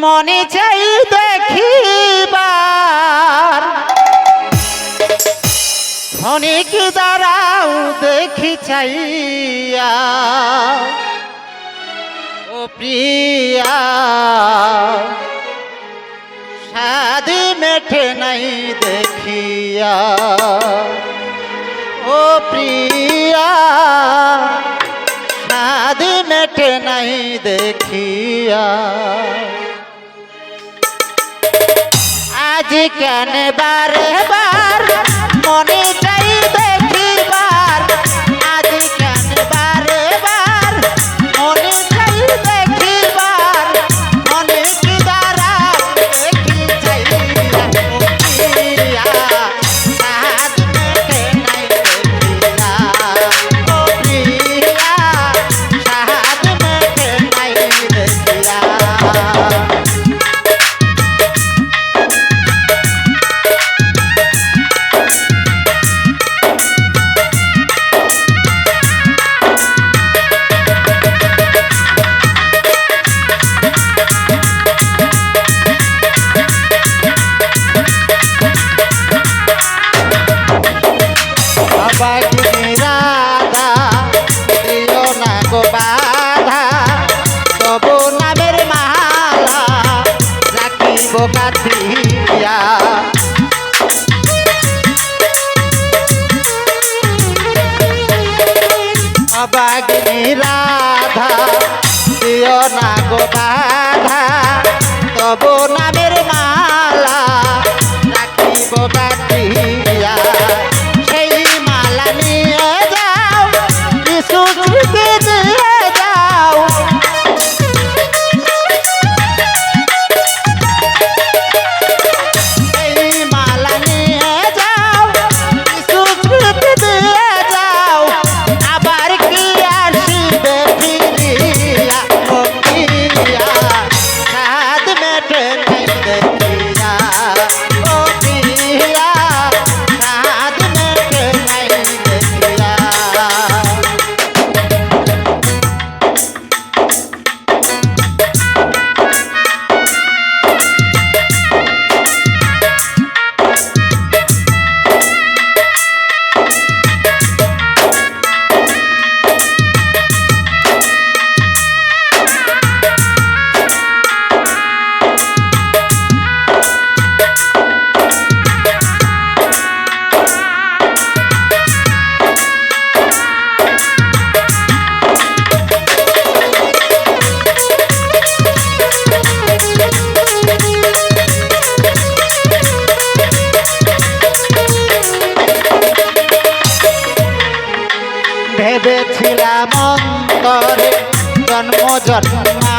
মনে চাই দেখি অনেক দ্বারাও দেখি চাই ও প্রিয়া সাদি মেঠে নাই দেখিয়া। ও প্রিয়া নাই দেখিয়া। আজ কেন বারে বার মনে যাব না ভেবেছিলাম অন্তরে জন্ম জন্মা